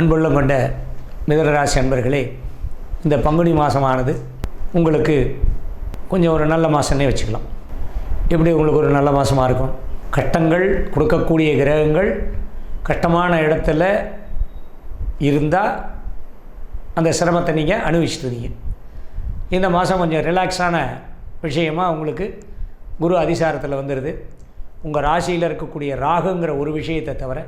அன்புள்ளம் கொண்ட மிதனராசி அன்பர்களே இந்த பங்குனி மாதமானது உங்களுக்கு கொஞ்சம் ஒரு நல்ல மாதம்னே வச்சுக்கலாம். எப்படி உங்களுக்கு ஒரு நல்ல மாதமாக இருக்கும்? கட்டங்கள் கொடுக்கக்கூடிய கிரகங்கள் கட்டமான இடத்துல இருந்தால் அந்த சிரமத்தை நீங்கள் அனுபவிச்சிருந்தீங்க இந்த மாதம் கொஞ்சம் ரிலாக்ஸான விஷயமாக உங்களுக்கு குரு அதிசாரத்தில் வந்துடுது உங்கள் ராசியில் இருக்கக்கூடிய ராகுங்கிற ஒரு விஷயத்தை தவிர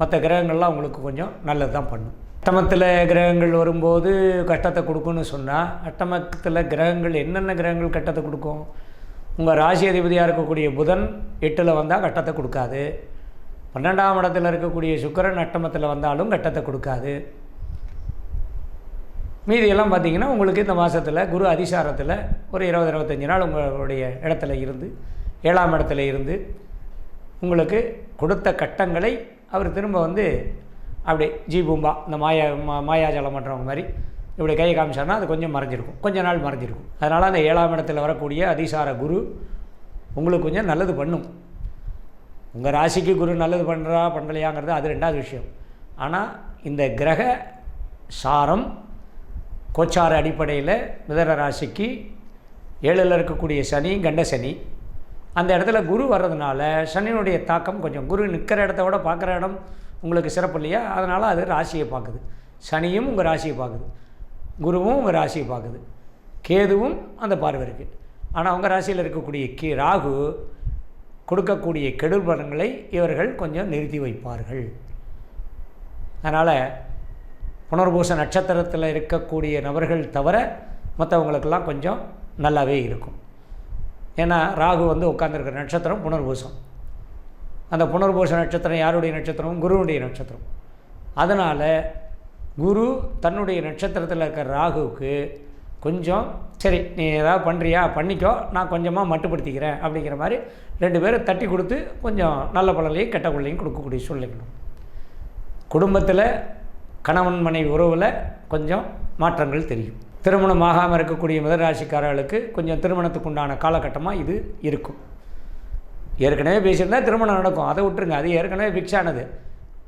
மற்ற கிரகங்கள்லாம் உங்களுக்கு கொஞ்சம் நல்லது தான் பண்ணும். அட்டமத்தில் கிரகங்கள் வரும்போது கட்டத்தை கொடுக்குன்னு சொன்னால் அட்டமத்தில் கிரகங்கள் என்னென்ன கிரகங்கள் கட்டத்தை கொடுக்கும்? உங்கள் ராசி அதிபதியாக இருக்கக்கூடிய புதன் எட்டில் வந்தால் கட்டத்தை கொடுக்காது. பன்னெண்டாம் இடத்தில் இருக்கக்கூடிய சுக்கரன் அட்டமத்தில் வந்தாலும் கட்டத்தை கொடுக்காது. மீதியெல்லாம் பார்த்தீங்கன்னா உங்களுக்கு இந்த மாதத்தில் குரு அதிசாரத்தில் ஒரு இருபது இருபத்தஞ்சி நாள் உங்களுடைய இடத்துல இருந்து ஏழாம் இடத்துல இருந்து உங்களுக்கு கொடுத்த கட்டங்களை அவர் திரும்ப வந்து அப்படி ஜி பூம்பா இந்த மாயா மா மாயாஜலம் பண்ணுறவங்க மாதிரி இப்படி கையை காமிச்சார்னா அது கொஞ்சம் மறைஞ்சிருக்கும். கொஞ்ச நாள் மறைஞ்சிருக்கும். அதனால் அந்த ஏழாம் இடத்துல வரக்கூடிய அதிசார குரு உங்களுக்கு கொஞ்சம் நல்லது பண்ணும். உங்கள் ராசிக்கு குரு நல்லது பண்ணுறா பண்ணலையாங்கிறது அது ரெண்டாவது விஷயம். ஆனால் இந்த கிரக சாரம் கோச்சார அடிப்படையில் மிதன ராசிக்கு ஏழில் இருக்கக்கூடிய சனி கண்ட சனி அந்த இடத்துல குரு வர்றதுனால சனியினுடைய தாக்கம் கொஞ்சம் குரு நிற்கிற இடத்த விட பார்க்குற இடம் உங்களுக்கு சிறப்பு இல்லையா? அதனால் அது ராசியை பார்க்குது. சனியும் உங்கள் ராசியை பார்க்குது. குருவும் உங்கள் ராசியை பார்க்குது. கேதுவும் அந்த பார்வை இருக்குது ஆனால் உங்கள் ராசியில் இருக்கக்கூடிய கே ராகு கொடுக்கக்கூடிய கெடுல் இவர்கள் கொஞ்சம் நிறுத்தி வைப்பார்கள். அதனால் புனர்பூச நட்சத்திரத்தில் இருக்கக்கூடிய நபர்கள் தவிர மற்றவங்களுக்கெல்லாம் கொஞ்சம் நல்லாவே இருக்கும். ஏன்னா ராகு வந்து உட்காந்துருக்கிற நட்சத்திரம் புனர்பூசம். அந்த புனர்பூச நட்சத்திரம் யாருடைய நட்சத்திரம் குருவுடைய நட்சத்திரம். அதனால் குரு தன்னுடைய நட்சத்திரத்தில் இருக்கிற ராகுவுக்கு கொஞ்சம் சரி நீ ஏதாவது பண்ணுறியா பண்ணிக்கோ. நான் கொஞ்சமாக மட்டுப்படுத்திக்கிறேன். அப்படிங்கிற மாதிரி ரெண்டு பேரும் தட்டி கொடுத்து கொஞ்சம் நல்ல பலனையும் கெட்ட பிள்ளையும் கொடுக்கக்கூடிய சூழ்நிலைக்கணும் குடும்பத்தில் கணவன் மனைவி உறவில் கொஞ்சம் மாற்றங்கள் தெரியும். திருமணம் ஆகாமல் இருக்கக்கூடிய மிதராசிக்காரர்களுக்கு கொஞ்சம் திருமணத்துக்கு உண்டான காலகட்டமாக இது இருக்கும். ஏற்கனவே பேசியிருந்தா திருமணம் நடக்கும். அதை விட்டுருங்க. அது ஏற்கனவே ஃபிக்ஸ் ஆனது.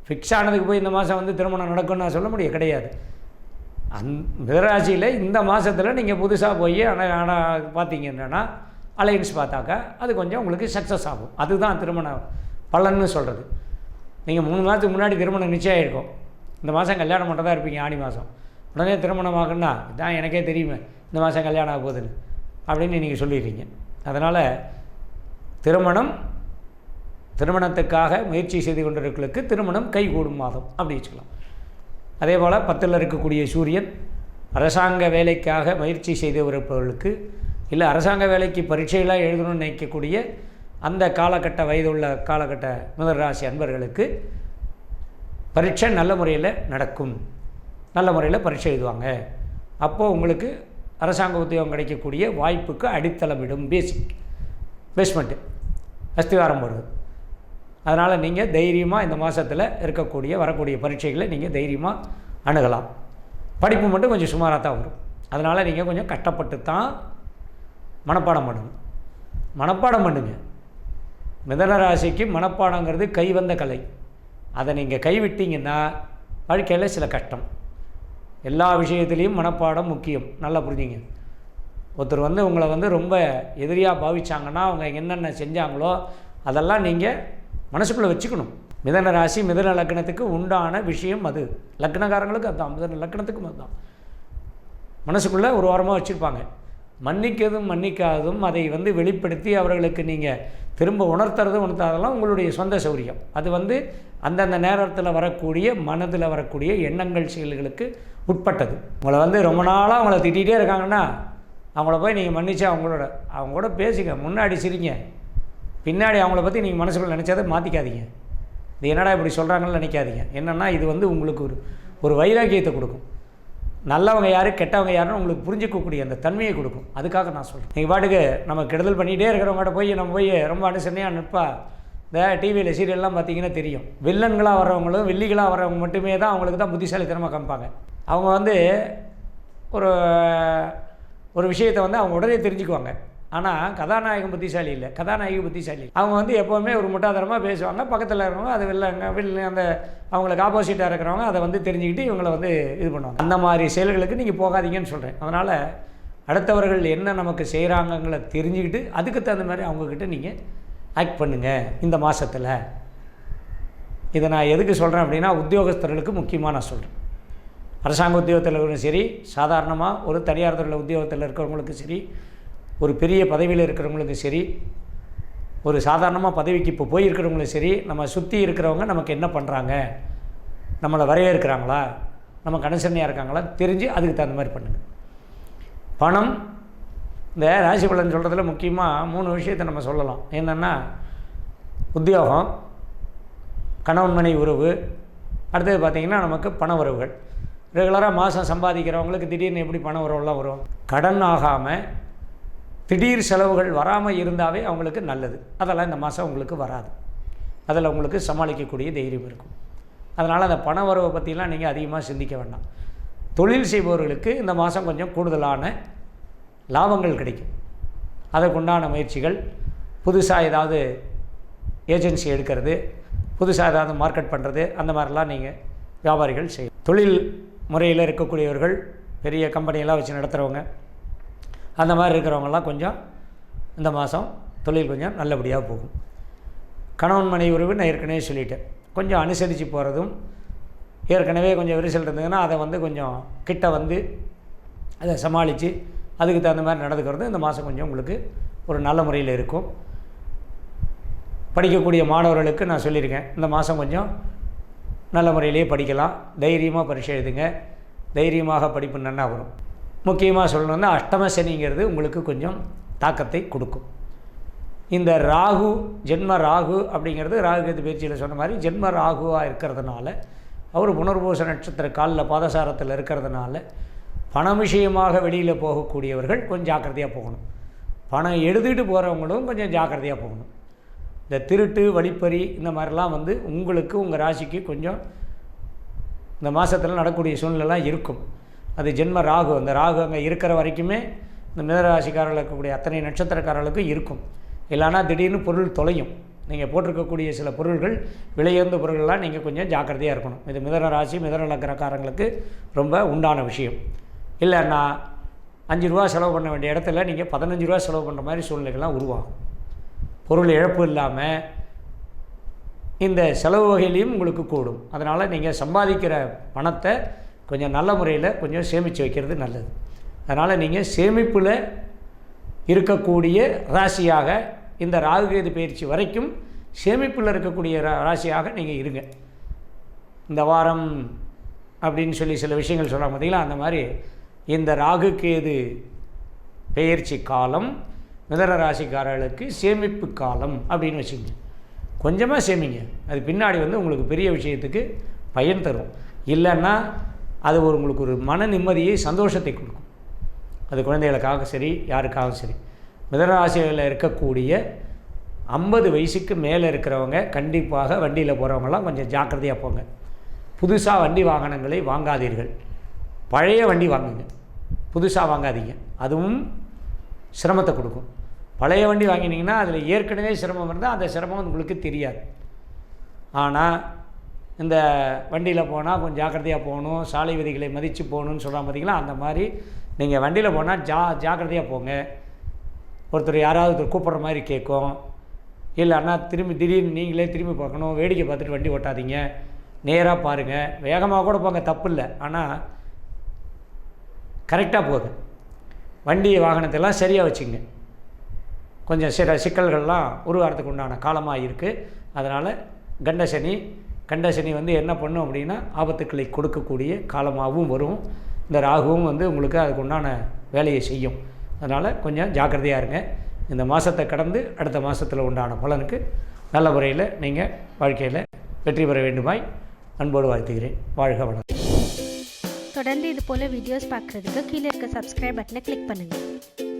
ஃபிக்ஸ் ஆனதுக்கு போய் இந்த மாதம் வந்து திருமணம் நடக்கும்னு நான் சொல்ல முடியும் கிடையாது. அந் மிதராசியில் இந்த மாதத்தில் நீங்கள் புதுசாக போய் ஆனால் ஆனால் பார்த்தீங்கன்னா அலையன்ஸ் பார்த்தாக்கா அது கொஞ்சம் உங்களுக்கு சக்ஸஸ் ஆகும். அதுதான் திருமணம் பலன்னு சொல்கிறது நீங்கள் மூணு மாதத்துக்கு முன்னாடி திருமணம் நிச்சயம் ஆகிருக்கும் இந்த மாதம் கல்யாணம் மட்டும் தான் இருப்பீங்க ஆணி மாதம் உடனே திருமணம் ஆகுன்னா இதான் எனக்கே தெரியுமே இந்த மாதம் கல்யாணம் ஆக போகுதுன்னு அப்படின்னு நீங்கள் சொல்லிடுறீங்க. அதனால் திருமணம் திருமணத்துக்காக முயற்சி செய்து கொண்டிருக்கிறவர்களுக்கு திருமணம் கைகூடும் மாதம் அப்படி வச்சுக்கலாம். அதே போல் பத்தில் இருக்கக்கூடிய சூரியன் அரசாங்க வேலைக்காக முயற்சி செய்தவர்களுக்கு இல்லை அரசாங்க வேலைக்கு பரீட்சையெல்லாம் எழுதணும்னு நினைக்கக்கூடிய அந்த காலகட்ட வயதுள்ள காலகட்ட முதல்ராசி அன்பர்களுக்கு பரீட்சை நல்ல முறையில் நடக்கும். நல்ல முறையில் பரீட்சை எழுதுவாங்க. அப்போது உங்களுக்கு அரசாங்க உத்தியோகம் கிடைக்கக்கூடிய வாய்ப்புக்கு அடித்தளமிடும் பேசிக் பேஸ்மெண்ட்டு அஸ்திவாரம் வருது அதனால் நீங்கள் தைரியமாக இந்த மாதத்தில் இருக்கக்கூடிய வரக்கூடிய பரீட்சைகளை நீங்கள் தைரியமாக அணுகலாம். படிப்பு மட்டும் கொஞ்சம் சுமாராக தான் வரும். அதனால் நீங்கள் கொஞ்சம் கஷ்டப்பட்டு தான் மனப்பாடம் பண்ணுங்க மனப்பாடம் பண்ணுங்க. மிதன ராசிக்கு மனப்பாடங்கிறது கைவந்த கலை. அதை நீங்கள் கைவிட்டீங்கன்னா வாழ்க்கையில் சில கஷ்டம். எல்லா விஷயத்துலேயும் மனப்பாடம் முக்கியம். நல்லா புரிஞ்சுங்க. ஒருத்தர் வந்து உங்களை வந்து ரொம்ப எதிரியாக பாவிச்சாங்கன்னா அவங்க என்னென்ன செஞ்சாங்களோ அதெல்லாம் நீங்கள் மனசுக்குள்ளே வச்சுக்கணும். மிதன ராசி மிதன லக்னத்துக்கு உண்டான விஷயம் அது. லக்னக்காரங்களுக்கு அதுதான் மிதன லக்னத்துக்கும் அதுதான் மனசுக்குள்ளே ஒரு வாரமாக வச்சுருப்பாங்க. மன்னிக்கதும் மன்னிக்காததும் அதை வந்து வெளிப்படுத்தி அவர்களுக்கு நீங்கள் திரும்ப உணர்த்துறது உணர்த்தாதெல்லாம் உங்களுடைய சொந்த சௌரியம். அது வந்து அந்தந்த நேரத்தில் வரக்கூடிய மனதில் வரக்கூடிய எண்ணங்கள் செயல்களுக்கு உட்பட்டது. உங்களை வந்து ரொம்ப நாளாக அவங்கள திட்டிகிட்டே இருக்காங்கன்னா அவங்கள போய் நீங்கள் மன்னிச்சு அவங்களோட அவங்க கூட பேசுங்க முன்னாடி சிரிங்க. பின்னாடி அவங்கள பற்றி நீங்கள் மனசுக்குள்ள நினச்சதை மாற்றிக்காதீங்க இது என்னடா இப்படி சொல்கிறாங்கன்னு நினைக்காதீங்க. என்னென்னா இது வந்து உங்களுக்கு ஒரு ஒரு வைராக்கியத்தை கொடுக்கும். நல்லவங்க யார் கெட்டவங்க யாருன்னு உங்களுக்கு புரிஞ்சிக்கக்கூடிய அந்த தன்மையை கொடுக்கும். அதுக்காக நான் சொல்கிறேன் நீங்கள் பாட்டுக்கு நம்ம கெடுதல் பண்ணிகிட்டே இருக்கிறவங்ககிட்ட போய் நம்ம போய் ரொம்ப அனுசரணையாக நிற்பா இந்த டிவியில் சீரியல்லாம் பார்த்தீங்கன்னா தெரியும். வில்லன்களாக வர்றவங்களும் வில்லிகளாக வர்றவங்க மட்டுமே தான் அவங்களுக்கு தான் புத்திசாலித்தனமாக காமிப்பாங்க. அவங்க வந்து ஒரு ஒரு விஷயத்தை வந்து அவங்க உடனே தெரிஞ்சுக்குவாங்க. ஆனால் கதாநாயகன் புத்திசாலி இல்லை. கதாநாயகி புத்திசாலி அவங்க வந்து எப்போவுமே ஒரு முட்டாதரமாக பேசுவாங்க. பக்கத்தில் இருக்கிறவங்க அது வெளில வெளில அந்த அவங்களுக்கு ஆப்போசிட்டாக இருக்கிறவங்க அதை வந்து தெரிஞ்சுக்கிட்டு இவங்களை வந்து இது பண்ணுவாங்க. அந்த மாதிரி செயல்களுக்கு நீங்கள் போகாதீங்கன்னு சொல்கிறேன் அதனால் அடுத்தவர்கள் என்ன நமக்கு செய்கிறாங்கங்களை தெரிஞ்சுக்கிட்டு அதுக்கு தகுந்த மாதிரி அவங்கக்கிட்ட நீங்கள் ஆக்ட் பண்ணுங்கள் இந்த மாதத்தில் இதை நான் எதுக்கு சொல்கிறேன் அப்படின்னா உத்தியோகஸ்தர்களுக்கு முக்கியமாக நான் சொல்கிறேன் அரசாங்க உத்தியோகத்தில் இருக்கிறவங்களும் சரி சாதாரணமாக ஒரு தனியார் துறையில் உத்தியோகத்தில் இருக்கிறவங்களுக்கும் சரி ஒரு பெரிய பதவியில் இருக்கிறவங்களுக்கும் சரி ஒரு சாதாரணமாக பதவிக்கு இப்போ போயிருக்கிறவங்களும் சரி நம்ம சுற்றி இருக்கிறவங்க நமக்கு என்ன பண்ணுறாங்க நம்மளை வரவேற்கிறாங்களா? நம்ம அனுசரணையாக இருக்காங்களா? தெரிஞ்சு அதுக்கு தகுந்த மாதிரி பண்ணுங்கள் பணம் இந்த ராசி பலன் சொல்கிறதுல முக்கியமாக மூணு விஷயத்தை நம்ம சொல்லலாம். என்னென்னா உத்தியோகம் கணவன் மனை உறவு அடுத்தது பார்த்திங்கன்னா நமக்கு பண உறவுகள். ரெகுலராக மாதம் சம்பாதிக்கிறவங்களுக்கு திடீர்னு எப்படி பண உறவுலாம் வரும்? கடன் ஆகாமல் திடீர் செலவுகள் வராமல் இருந்தாவே அவங்களுக்கு நல்லது. அதெல்லாம் இந்த மாதம் உங்களுக்கு வராது. அதில் உங்களுக்கு சமாளிக்கக்கூடிய தைரியம் இருக்கும். அதனால் அந்த பண வரவை பற்றிலாம் நீங்கள் அதிகமாக சிந்திக்க வேண்டாம். தொழில் செய்பவர்களுக்கு இந்த மாதம் கொஞ்சம் கூடுதலான லாபங்கள் கிடைக்கும். அதற்குண்டான முயற்சிகள் புதுசாக ஏதாவது ஏஜென்சி எடுக்கிறது புதுசாக ஏதாவது மார்க்கெட் பண்ணுறது அந்த மாதிரிலாம் நீங்கள் வியாபாரிகள் செய்யும் தொழில் முறையில் இருக்கக்கூடியவர்கள் பெரிய கம்பெனியெல்லாம் வச்சு நடத்துகிறவங்க அந்த மாதிரி இருக்கிறவங்கெல்லாம் கொஞ்சம் இந்த மாதம் தொழில் கொஞ்சம் நல்லபடியாக போகும். கணவன் மனைவி உறவு நான் ஏற்கனவே சொல்லிட்டேன். கொஞ்சம் அனுசரித்து போகிறதும் ஏற்கனவே கொஞ்சம் விரிசல் இருந்ததுன்னா அதை வந்து கொஞ்சம் கிட்ட வந்து அதை சமாளித்து அதுக்கு தகுந்த மாதிரி நடந்துக்கிறது இந்த மாதம் கொஞ்சம் உங்களுக்கு ஒரு நல்ல முறையில் இருக்கும். படிக்கக்கூடிய மாணவர்களுக்கு நான் சொல்லியிருக்கேன். இந்த மாதம் கொஞ்சம் நல்ல முறையிலேயே படிக்கலாம். தைரியமாக பரீட்சை எழுதுங்க. தைரியமாக படிப்பு நல்லா வரும். முக்கியமாக சொல்லணும்னா அஷ்டம சனிங்கிறது உங்களுக்கு கொஞ்சம் தாக்கத்தை கொடுக்கும். இந்த ராகு ஜென்ம ராகு அப்படிங்கிறது ராகுகேது பயிற்சியில் சொன்ன மாதிரி ஜென்ம ராகுவாக இருக்கிறதுனால அவர் புனர்பூச நட்சத்திர காலில் பாதசாரத்தில் இருக்கிறதுனால பணம் விஷயமாக வெளியில் போகக்கூடியவர்கள் கொஞ்சம் ஜாக்கிரதையாக போகணும். பணம் எடுத்துக்கிட்டு போகிறவங்களும் கொஞ்சம் ஜாக்கிரதையாக போகணும். இந்த திருட்டு வழிப்பறி இந்த மாதிரிலாம் வந்து உங்களுக்கு உங்கள் ராசிக்கு கொஞ்சம் இந்த மாதத்தில் நடக்கக்கூடிய சூழ்நிலைலாம் இருக்கும். அது ஜென்ம ராகு. அந்த ராகு அங்கே இருக்கிற வரைக்குமே இந்த மிதராசிக்காரர்கள் இருக்கக்கூடிய அத்தனை நட்சத்திரக்காரர்களுக்கும் இருக்கும். இல்லைன்னா திடீர்னு பொருள் தொலையும். நீங்கள் போட்டிருக்கக்கூடிய சில பொருள்கள் விலையுந்த பொருள்கள்லாம் நீங்கள் கொஞ்சம் ஜாக்கிரதையாக இருக்கணும். இது மிதன ராசி மிதன லக்கணக்காரங்களுக்கு ரொம்ப உண்டான விஷயம். இல்லைன்னா அஞ்சு ரூபா செலவு பண்ண வேண்டிய இடத்துல நீங்கள் பதினஞ்சு ரூபா செலவு பண்ணுற மாதிரி சூழ்நிலைகள்லாம் உருவாகும். பொருள் இழப்பு இல்லாமல் இந்த செலவு வகையிலையும் உங்களுக்கு கூடும். அதனால் நீங்கள் சம்பாதிக்கிற பணத்தை கொஞ்சம் நல்ல முறையில் கொஞ்சம் சேமித்து வைக்கிறது நல்லது. அதனால் நீங்கள் சேமிப்பில் இருக்கக்கூடிய ராசியாக இந்த ராகுகேது பயிற்சி வரைக்கும் சேமிப்பில் இருக்கக்கூடிய ராசியாக நீங்கள் இருங்க. இந்த வாரம் அப்படின்னு சொல்லி சில விஷயங்கள் சொல்கிறாங்க பார்த்தீங்களா அந்த மாதிரி இந்த ராகு கேது பெயர்ச்சி காலம் மிதர ராசிக்காரர்களுக்கு சேமிப்பு காலம் அப்படின்னு வச்சுக்கோங்க. கொஞ்சமாக சேமிங்க. அது பின்னாடி வந்து உங்களுக்கு பெரிய விஷயத்துக்கு பயன் தரும். இல்லைன்னா அது ஒரு உங்களுக்கு ஒரு மன நிம்மதியை சந்தோஷத்தை கொடுக்கும். அது குழந்தைகளுக்காக சரி யாருக்காகவும் சரி. மிதனராசியில் இருக்கக்கூடிய ஐம்பது வயசுக்கு மேலே இருக்கிறவங்க கண்டிப்பாக வண்டியில் போகிறவங்களாம் கொஞ்சம் ஜாக்கிரதையாக போங்க. புதுசாக வண்டி வாகனங்களை வாங்காதீர்கள். பழைய வண்டி வாங்குங்க. புதுசாக வாங்காதீங்க. அதுவும் சிரமத்தை கொடுக்கும். பழைய வண்டி வாங்கினீங்கன்னா அதில் ஏற்கனவே சிரமம் இருந்தால் அந்த சிரமம் உங்களுக்கு தெரியாது. ஆனால் இந்த வண்டியில் போனால் கொஞ்சம் ஜாக்கிரதையாக போகணும் சாலை விதிகளை மதித்து போகணும்னு சொல்கிறாங்க பார்த்தீங்களா அந்த மாதிரி நீங்கள் வண்டியில் போனால் ஜா ஜாக்கிரதையாக போங்க. ஒருத்தர் யாராவது ஒருத்தர் கூப்பிட்ற மாதிரி கேட்கும். இல்லைன்னா திரும்பி திடீர்னு நீங்களே திரும்பி பார்க்கணும் வேடிக்கை பார்த்துட்டு வண்டி ஓட்டாதீங்க. நேராக பாருங்கள் வேகமாக கூட போங்க தப்பு இல்லை. ஆனால் கரெக்டாக போகுது வண்டி வாகனத்தெல்லாம் சரியாக வச்சுங்க. கொஞ்சம் சில சிக்கல்கள்லாம் உருவாகிறதுக்கு உண்டான காலமாக இருக்குது அதனால் கண்டசனி கண்டசனி வந்து என்ன பண்ணும் அப்படின்னா ஆபத்துக்களை கொடுக்கக்கூடிய காலமாகவும் வரும். இந்த ராகுவும் வந்து உங்களுக்கு அதுக்கு உண்டான வேலையை செய்யும். அதனால் கொஞ்சம் ஜாக்கிரதையாக இருங்க. இந்த மாதத்தை கடந்து அடுத்த மாதத்தில் உண்டான பலனுக்கு நல்ல முறையில் நீங்கள் வாழ்க்கையில் வெற்றி பெற வேண்டுமாய் அன்போடு வாழ்த்துகிறேன். வாழ்க வளம் தொடர்ந்து இது போல் வீடியோஸ் பார்க்குறதுக்கு கீழே இருக்க சப்ஸ்கிரைப் பட்டனை கிளிக் பண்ணுங்கள்